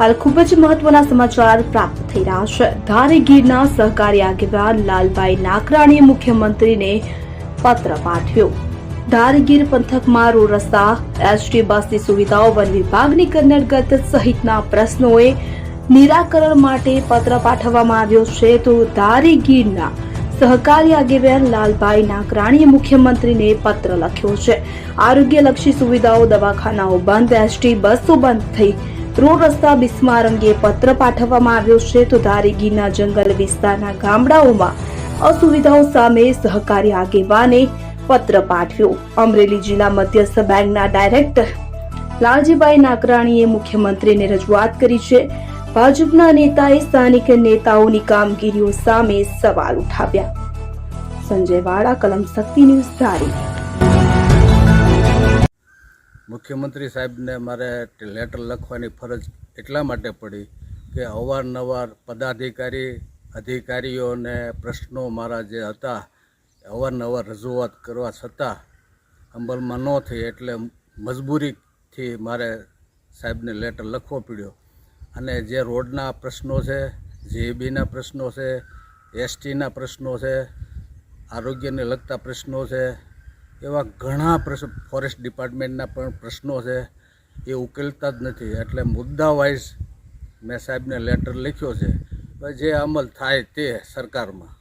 હાલ ખૂબ જ મહત્વના સમાચાર પ્રાપ્ત થઈ રહ્યા છે. ધારી ગીરના સહકારી આગેવાન લાલભાઈ નાકરાણીએ મુખ્યમંત્રીને પત્ર પાઠવ્યો. ધારગીર પંથકમાં રોડ રસ્તા, એસટી બસની સુવિધાઓ વન વિભાગની કન્નડગત સહિતના પ્રશ્નોએ નિરાકરણ માટે પત્ર પાઠવવામાં આવ્યો છે. તો ધારીગીરના સહકારી આગેવાન લાલભાઈ નાકરાણીએ મુખ્યમંત્રીને પત્ર લખ્યો છે. આરોગ્યલક્ષી સુવિધાઓ, દવાખાનાઓ બંધ, એસટી બસો બંધ થઈ રોડ રસ્તા બિસ્માર અંગે પત્ર પાઠવવામાં આવ્યો છે તો ધારીગીરના જંગલ વિસ્તારના ગામડાઓમાં અસુવિધાઓ સામે સહકારી આગેવાને પત્ર પાઠવ્યો. અમરેલી જિલ્લા મધ્યસ્થ બેંકના ડાયરેક્ટર લાલજીભાઈ નાકરાણીએ મુખ્યમંત્રીને રજૂઆત કરી છે. ભાજપના નેતાએ સ્થાનિક નેતાઓની કામગીરીઓ સામે સવાલ ઉઠાવ્યા. સંજય વાળા, કલમ શક્તિ ન્યૂઝ ધારી. મુખ્યમંત્રી સાહેબને મારે લેટર લખવાની ફરજ એટલા માટે પડી કે અવારનવાર પદાધિકારી, અધિકારીઓને પ્રશ્નો મારા જે હતા, અવારનવાર રજૂઆત કરવા છતાં અમલમાં ન થઈ એટલે મજબૂરીથી મારે સાહેબને લેટર લખવો પડ્યો. અને જે રોડના પ્રશ્નો છે જીબીના પ્રશ્નો છે, એસટીના પ્રશ્નો છે, આરોગ્યને લગતા પ્રશ્નો છે એવા ઘણા પ્રશ્ન ફોરેસ્ટ ડિપાર્ટમેન્ટના પણ પ્રશ્નો છે એ ઉકેલતા જ નથી. એટલે મુદ્દા વાઇઝ મેં સાહેબને લેટર લખ્યો છે જે અમલ થાય તે સરકારમાં.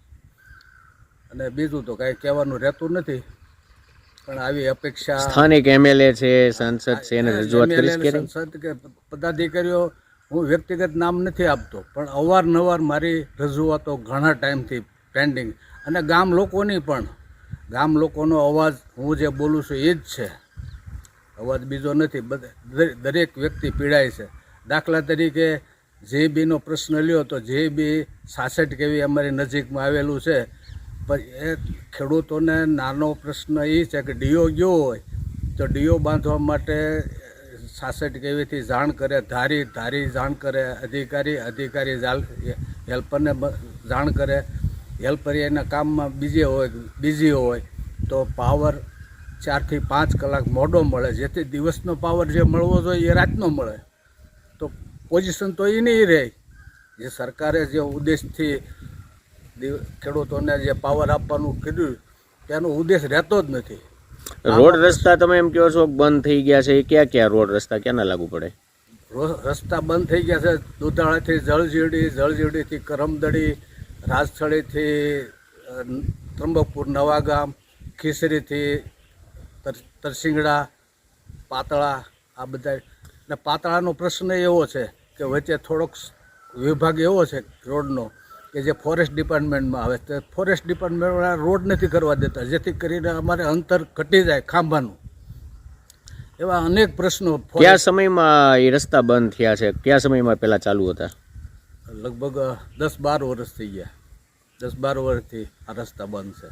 અને બીજું તો કાંઈ કહેવાનું રહેતું નથી પણ આવી અપેક્ષા સ્થાનિક એમએલએ છે સાંસદ છે એને રજૂઆત કરીશ કે સંસદ કે પદાધિકારીઓ હું વ્યક્તિગત નામ નથી આપતો પણ અવારનવાર મારી રજૂઆતો ઘણા ટાઈમથી પેન્ડિંગ અને ગામ લોકોની પણ ગામ લોકોનો અવાજ હું જે બોલું છું એ જ છે. અવાજ બીજો નથી દરેક વ્યક્તિ પીડાય છે. દાખલા તરીકે જે બીનો પ્રશ્ન લ્યો તો જે બી સાસઠ કેવી અમારી નજીકમાં આવેલું છે, પણ એ ખેડૂતોને નાનો પ્રશ્ન એ છે કે ડીઓ ગયો હોય, તો ડીઓ બાંધવા માટે સાસઠ કેવીથી જાણ કરે? ધારી ધારી જાણ કરે, અધિકારી અધિકારી હેલ્પરને જાણ કરે. હેલ્પર એના કામમાં બીજે હોય બીજી હોય તો પાવર ચારથી પાંચ કલાક મોડો મળે. જેથી દિવસનો પાવર જે મળવો જોઈએ એ રાતનો મળે. તો પોઝિશન તો એ નહીં રહે. જે સરકારે જે ઉદ્દેશથી ખેડૂતોને જે પાવર આપવાનું કીધું તેનો ઉદ્દેશ રહેતો જ નથી. રોડ રસ્તા તમે એમ કહો છો બંધ થઈ ગયા છે એ ક્યાં ક્યાં રોડ રસ્તા ક્યાંના લાગુ પડે? રસ્તા બંધ થઈ ગયા છે. દુધાળાથી જળજીરડી જળજીરડીથી કરમદડી રાજસ્થળીથી ત્રંબકપુર નવાગામ ખીસરીથી તર- તરસિંગડા પાતળા આ બધા. ને પાતળાનો પ્રશ્ન એવો છે કે વચ્ચે થોડોક વિભાગ એવો છે રોડનો કે જે ફોરેસ્ટ ડિપાર્ટમેન્ટમાં આવે. તે ફોરેસ્ટ ડિપાર્ટમેન્ટવાળા રોડ નથી કરવા દેતા જેથી કરીને અમારે અંતર ઘટી જાય ખાંભાનું. એવા અનેક પ્રશ્નો કયા સમયમાં એ રસ્તા બંધ થયા છે? કયા સમયમાં પહેલાં ચાલુ હતા? લગભગ દસ બાર વર્ષ થઈ ગયા. દસ બાર વર્ષથી આ રસ્તા બંધ છે.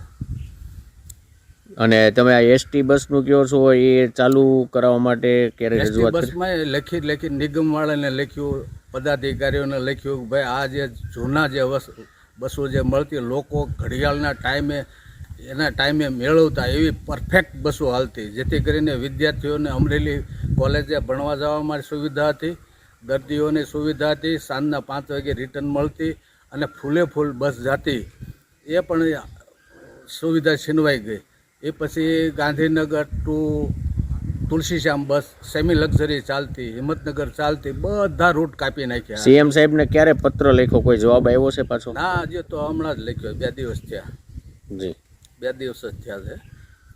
અને તમે આ એસટી બસનું કહો છો એ ચાલુ કરાવવા માટે ક્યારે રજૂઆત બસમાં લખી લખી નિગમવાળાને લખ્યું પદાધિકારીઓને લખ્યું કે ભાઈ આ જે જૂના જે બસો જે મળતી લોકો ઘડિયાળના ટાઈમે એના ટાઈમે મેળવતા એવી પરફેક્ટ બસો હાલતી જેથી કરીને વિદ્યાર્થીઓને અમરેલી કોલેજે ભણવા જવામાં સુવિધા હતી. દર્દીઓની સુવિધા હતી સાંજના પાંચ વાગે રિટર્ન મળતી અને ફૂલે ફૂલ બસ જાતી. એ પણ સુવિધા છીનવાઈ ગઈ. એ પછી Gandhinagar to Tulsishyam bus semi luxury ચાલતી હિંમતનગર ચાલતી બધા રૂટ કાપી નાખ્યા. સીએમ સાહેબને ક્યારે પત્ર લખ્યો? કોઈ જવાબ આવ્યો છે પાછો? ના હજી તો હમણાં જ લખ્યો. બે દિવસ થયા. જી. બે દિવસ જ થયા છે.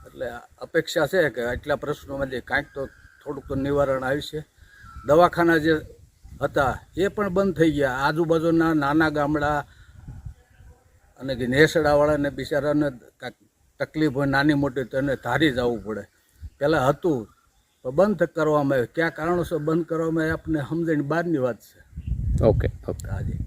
એટલે અપેક્ષા છે કે આટલા પ્રશ્નોમાંથી કાંઈક તો થોડુંક તો નિવારણ છે. દવાખાના જે હતા. એ પણ બંધ થઈ ગયા. આજુબાજુના નાના ગામડા અને નેસડાવાળાને બિચારાને તકલીફ હોય નાની મોટી તો એને ધારી જવું પડે. પહેલાં હતું તો બંધ કરવામાં આવ્યું. કયા કારણોસર બંધ કરવામાં આવે આપને સમજણ બહારની વાત છે. ઓકે ઓકે હાજી